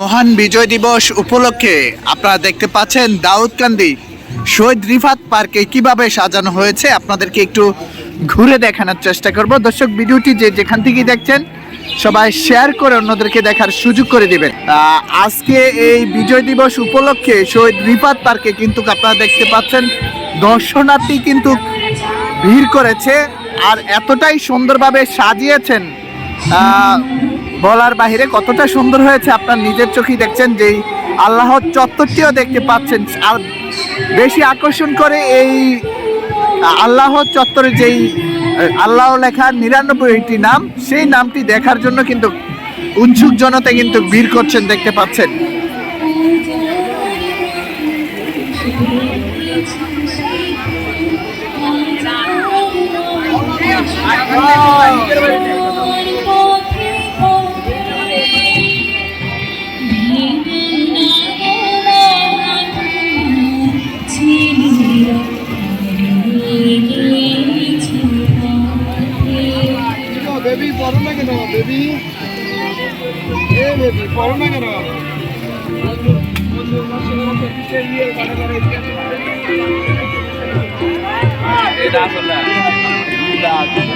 মহান বিজয় দিবস উপলক্ষে আপনারা দেখতে পাচ্ছেন দাউদকান্দি শহীদ রিফাত পার্কে কীভাবে সাজানো হয়েছে আপনাদেরকে একটু ঘুরে দেখানোর চেষ্টা করব। দর্শক, ভিডিওটি যে যেখান থেকেই দেখছেন, সবাই শেয়ার করে অন্যদেরকে দেখার সুযোগ করে দিবেন। আজকে এই বিজয় দিবস উপলক্ষে শহীদ রিফাত পার্কে কিন্তু আপনারা দেখতে পাচ্ছেন, দর্শনার্থী কিন্তু ভিড় করেছে আর এতটাই সুন্দরভাবে সাজিয়েছেন। বলার বাহিরে কতটা সুন্দর হয়েছে আপনার নিজের চোখেই দেখছেন, যেই আল্লাহর চত্বরটিও দেখতে পাচ্ছেন। আর বেশি আকর্ষণ করে এই আল্লাহ চত্বরে যেই, আল্লাহ লেখা নিরানব্বইটি নাম, সেই নামটি দেখার জন্য কিন্তু উৎসুক জনতা কিন্তু ভিড় করছেন, দেখতে পাচ্ছেন। বেবি না কেন বেবি এ বেবি পড়ো না কেন এটা আসলে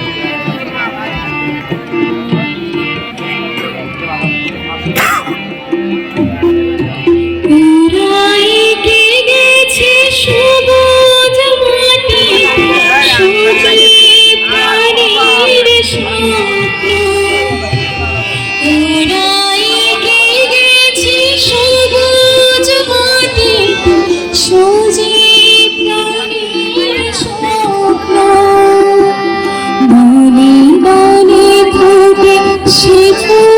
Thank you.